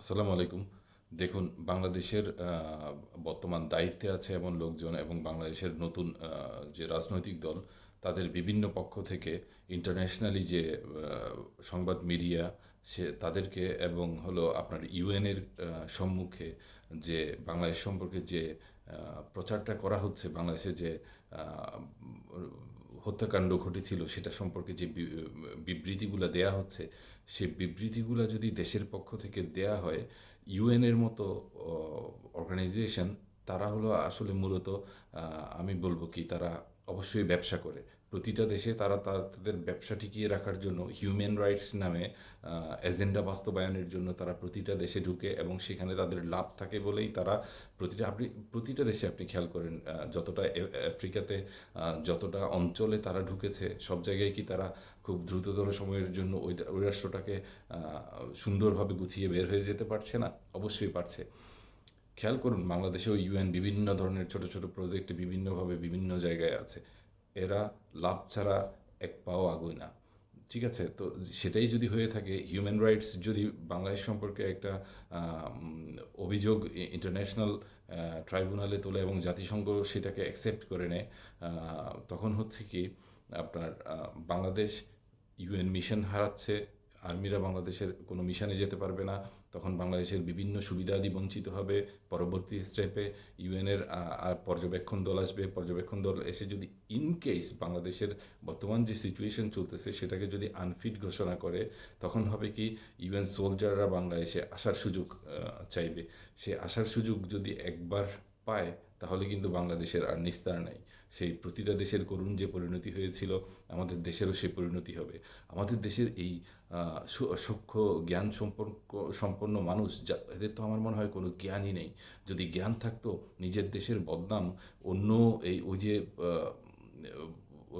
আসসালামু আলাইকুম। দেখুন, বাংলাদেশের বর্তমান দায়িত্বে আছে এমন লোকজন এবং বাংলাদেশের নতুন যে রাজনৈতিক দল, তাদের বিভিন্ন পক্ষ থেকে ইন্টারন্যাশনালি যে সংবাদ মিডিয়া, সে তাদেরকে এবং হলো আপনার ইউএনের সম্মুখে যে বাংলাদেশ সম্পর্কে যে প্রচারটা করা হচ্ছে, বাংলাদেশে যে হত্যাকাণ্ড ঘটেছিল, সেটা সম্পর্কে যে বিবৃতিগুলো দেয়া হচ্ছে সে বিবৃতিগুলো যদি দেশের পক্ষ থেকে দেয়া হয় ইউএনের মতো অর্গানাইজেশন তারা হলো আসলে মূলত আমি বলব কি তারা অবশ্যই ব্যবসা করে। প্রতিটা দেশে তারা তাদের ব্যবসা টিকিয়ে রাখার জন্য হিউম্যান রাইটস নামে এজেন্ডা বাস্তবায়নের জন্য তারা প্রতিটা দেশে ঢুকে এবং সেখানে তাদের লাভ থাকে বলেই তারা প্রতিটা, আপনি, প্রতিটা দেশে আপনি খেয়াল করেন যতটা আফ্রিকাতে যতটা অঞ্চলে তারা ঢুকেছে, সব জায়গায় কি তারা খুব দ্রুততর সময়ের জন্য ওই ওই রাষ্ট্রটাকে সুন্দরভাবে গুছিয়ে বের হয়ে যেতে পারছে না? অবশ্যই পারছে। খেয়াল করুন, বাংলাদেশেও ইউএন বিভিন্ন ধরনের ছোট ছোট প্রজেক্ট বিভিন্নভাবে বিভিন্ন জায়গায় আছে। এরা লাভ ছাড়া এক পাও আগুই না। ঠিক আছে, তো সেটাই যদি হয়ে থাকে হিউম্যান রাইটস যদি বাংলাদেশ সম্পর্কে একটা অভিযোগ ইন্টারন্যাশনাল ট্রাইব্যুনালে তোলে এবং জাতিসংঘ সেটাকে অ্যাকসেপ্ট করে নেয় তখন হচ্ছে কি আপনার বাংলাদেশ ইউএন মিশন হারাচ্ছে আর্মিরা বাংলাদেশের কোনো মিশনে যেতে পারবে না, তখন বাংলাদেশের বিভিন্ন সুবিধাদি বঞ্চিত হবে। পরবর্তী স্টেপে ইউএনের পর্যবেক্ষণ দল আসবে। পর্যবেক্ষণ দল এসে যদি ইন কেস বাংলাদেশের বর্তমান যে সিচুয়েশন চলতেছে, সেটাকে যদি আনফিট ঘোষণা করে, তখন হবে কি ইউএন সোলজাররা বাংলাদেশে আসার সুযোগ চাইবে। সে আসার সুযোগ যদি একবার পায়, তাহলে কিন্তু বাংলাদেশের আর নিস্তার নাই। সেই প্রতিটা দেশের করুণ যে পরিণতি হয়েছিল, আমাদের দেশেরও সেই পরিণতি হবে। আমাদের দেশের এই সূক্ষ্ম জ্ঞান সম্পর্ক, সম্পন্ন মানুষ, যা, এদের তো আমার মনে হয় কোনো জ্ঞানই নেই। যদি জ্ঞান থাকতো, নিজের দেশের বদনাম, অন্য এই, ওই যে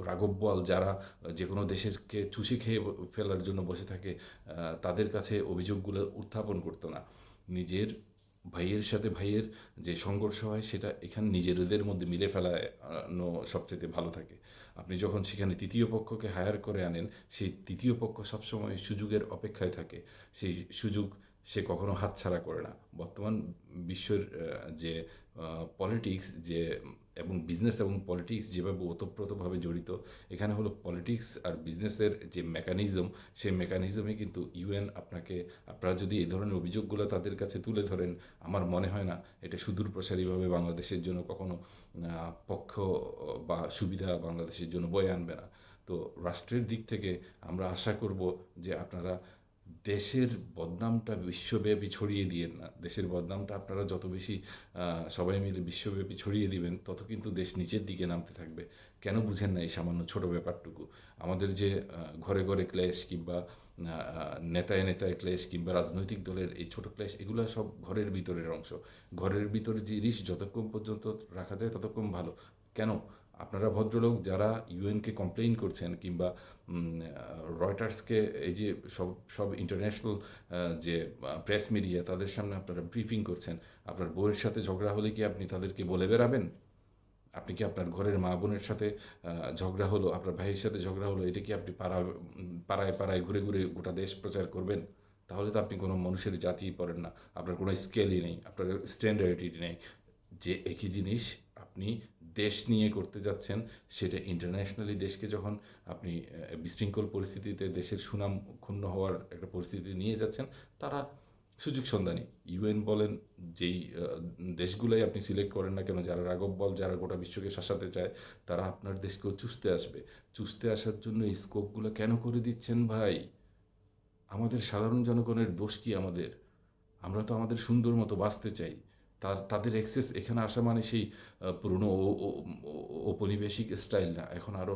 রাঘব বোয়াল যারা যে কোনো দেশেরকে চুষে খেয়ে ফেলার জন্য বসে থাকে তাদের কাছে অভিযোগগুলো উত্থাপন করতো না। নিজের ভাইয়ের সাথে ভাইয়ের যে সংঘর্ষ হয়, সেটা এখানে নিজেদের মধ্যে মিলে ফেলানো সবচেয়ে ভালো থাকে। আপনি যখন সেখানে তৃতীয় পক্ষকে হায়ার করে আনেন, সেই তৃতীয় পক্ষ সবসময় সুযোগের অপেক্ষায় থাকে। সেই সুযোগ সে কখনো হাতছাড়া করে না। বর্তমান বিশ্বের যে পলিটিক্স যে এবং বিজনেস এবং পলিটিক্স যেভাবে ওতপ্রোতভাবে জড়িত, এখানে হলো পলিটিক্স আর বিজনেসের যে মেকানিজম সেই মেকানিজমে কিন্তু ইউএন আপনাকে, আপনারা যদি এই ধরনের অভিযোগগুলো তাদের কাছে তুলে ধরেন, আমার মনে হয় না এটা সুদূর প্রসারীভাবে বাংলাদেশের জন্য কখনো পক্ষ, বা সুবিধা বাংলাদেশের জন্য বয়ে আনবে না। তো রাষ্ট্রের দিক থেকে আমরা আশা করব যে আপনারা দেশের বদনামটা বিশ্বব্যাপী ছড়িয়ে দিয়েন না। দেশের বদনামটা আপনারা যত বেশি সবাই মিলে বিশ্বব্যাপী ছড়িয়ে দিবেন, তত কিন্তু দেশ নিচের দিকে নামতে থাকবে। কেন বুঝেন না এই সামান্য ছোট ব্যাপারটুকু? আমাদের যে ঘরে ঘরে ক্লেশ কিংবা নেতায় নেতায় ক্লেশ কিংবা রাজনৈতিক দলের এই ছোট ক্লেশ, এগুলো সব ঘরের ভিতরের অংশ। ঘরের ভিতরে জিনিস যতক্ষণ পর্যন্ত রাখা যায় ততক্ষণ ভালো। কেন? আপনারা ভদ্রলোক যারা ইউএনকে কমপ্লেইন করছেন কিংবা রয়টার্সকে এই যে সব সব ইন্টারন্যাশনাল যে প্রেস মিডিয়া তাদের সামনে আপনারা ব্রিফিং করছেন, আপনার বউয়ের সাথে ঝগড়া হলে কি আপনি তাদেরকে বলে বেড়াবেন? আপনি কি আপনার ঘরের মা বোনের সাথে ঝগড়া হলো, আপনার ভাইয়ের সাথে ঝগড়া হলো, এটা কি আপনি পাড়া, পাড়ায় পাড়ায় ঘুরে ঘুরে গোটা দেশ প্রচার করবেন? তাহলে তো আপনি কোনো মানুষের জাতিই পড়েন না। আপনার কোনো স্কেলই নেই, আপনার স্ট্যান্ডার্ডই নেই। যে একই জিনিস আপনি দেশ নিয়ে করতে যাচ্ছেন, সেটা ইন্টারন্যাশনালি দেশকে যখন আপনি বিশৃঙ্খল পরিস্থিতিতে দেশের সুনাম ক্ষুণ্ণ হওয়ার একটা পরিস্থিতি নিয়ে যাচ্ছেন, তারা সুযোগ সন্ধানী। ইউএন বলেন, যেই দেশগুলোই আপনি সিলেক্ট করেন না কেন, যারা রাগব বল, যারা গোটা বিশ্বকে শাসাতে চায়, তারা আপনার দেশকেও চুষতে আসবে। চুষতে আসার জন্য এই স্কোপগুলো কেন করে দিচ্ছেন ভাই? আমাদের সাধারণ জনগণের দোষ কি আমাদের? আমরা তো আমাদের সুন্দর মতো বাঁচতে চাই। তার তাদের এক্সেস এখানে আসা মানে সেই পুরনো ঔপনিবেশিক স্টাইল না। এখন আরও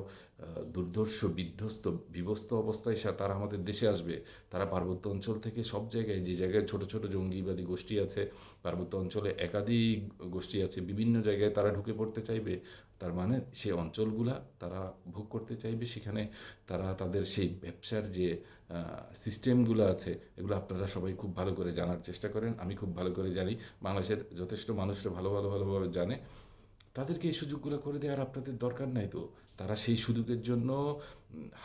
দুর্ধর্ষ, বিধ্বস্ত বিভস্ত অবস্থায় তারা আমাদের দেশে আসবে। তারা পার্বত্য অঞ্চল থেকে সব জায়গায়, যে জায়গায় ছোট ছোট জঙ্গিবাদী গোষ্ঠী আছে, পার্বত্য অঞ্চলে একাধিক গোষ্ঠী আছে, বিভিন্ন জায়গায় তারা ঢুকে পড়তে চাইবে। তার মানে সে অঞ্চলগুলা তারা ভোগ করতে চাইবে। সেখানে তারা তাদের সেই ব্যবসার যে সিস্টেমগুলো আছে, এগুলো আপনারা সবাই খুব ভালো করে জানার চেষ্টা করেন। আমি খুব ভালো করে জানি। বাংলাদেশের যথেষ্ট মানুষরা ভালো ভালো ভালোভাবে জানে। তাদেরকে এই সুযোগগুলো করে দেওয়ার আপনাদের দরকার নাই তো? তারা সেই সুযোগের জন্য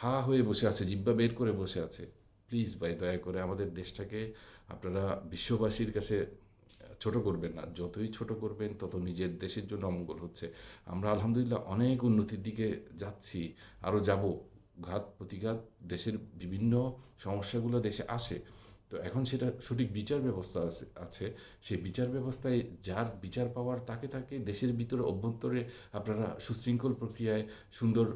হা হয়ে বসে আছে জিব্বা বের করে বসে আছে। প্লিজ ভাই, দয়া করে আমাদের দেশটাকে আপনারা বিশ্ববাসীর কাছে ছোট করবেন না। যতই ছোট করবেন, তত নিজের দেশের জন্য অমঙ্গল হচ্ছে। আমরা আলহামদুলিল্লাহ অনেক উন্নতির দিকে যাচ্ছি, আরও যাব। ঘাত প্রতিঘাত দেশের বিভিন্ন সমস্যাগুলো দেশে আসে। তো এখন সেটা সঠিক বিচার ব্যবস্থা আছে আছে। সেই বিচার ব্যবস্থায় যার বিচার পাওয়ার তাকে তাকে দেশের ভিতরে অভ্যন্তরে আপনারা সুশৃঙ্খল প্রক্রিয়ায়, সুন্দর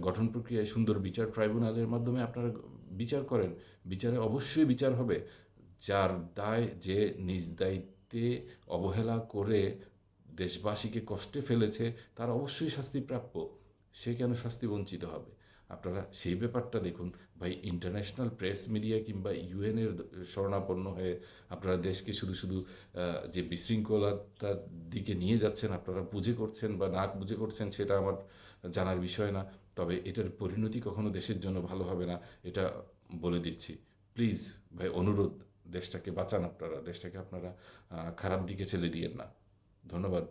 গঠন প্রক্রিয়ায়, সুন্দর বিচার ট্রাইব্যুনালের মাধ্যমে আপনারা বিচার করেন। বিচারে অবশ্যই বিচার হবে। যার দায় যে নিজ দায়িত্বে অবহেলা করে দেশবাসীকে কষ্টে ফেলেছে, তার অবশ্যই শাস্তি প্রাপ্য। সে কেন শাস্তি বঞ্চিত হবে? আপনারা সেই ব্যাপারটা দেখুন। ভাই ইন্টারন্যাশনাল প্রেস মিডিয়া কিংবা ইউএনের শরণাপন্ন হয়ে আপনারা দেশকে শুধু শুধু যে বিশৃঙ্খলতার দিকে নিয়ে যাচ্ছেন, আপনারা বুঝে করছেন বা না বুঝে করছেন সেটা আমার জানার বিষয় না। তবে এটার পরিণতি কখনো দেশের জন্য ভালো হবে না, এটা বলে দিচ্ছি। প্লিজ ভাই, অনুরোধ। দেশটাকে বাঁচান আপনারা দেশটাকে আপনারা খারাপ দিকে ঠেলে দিয়েন না। ধন্যবাদ।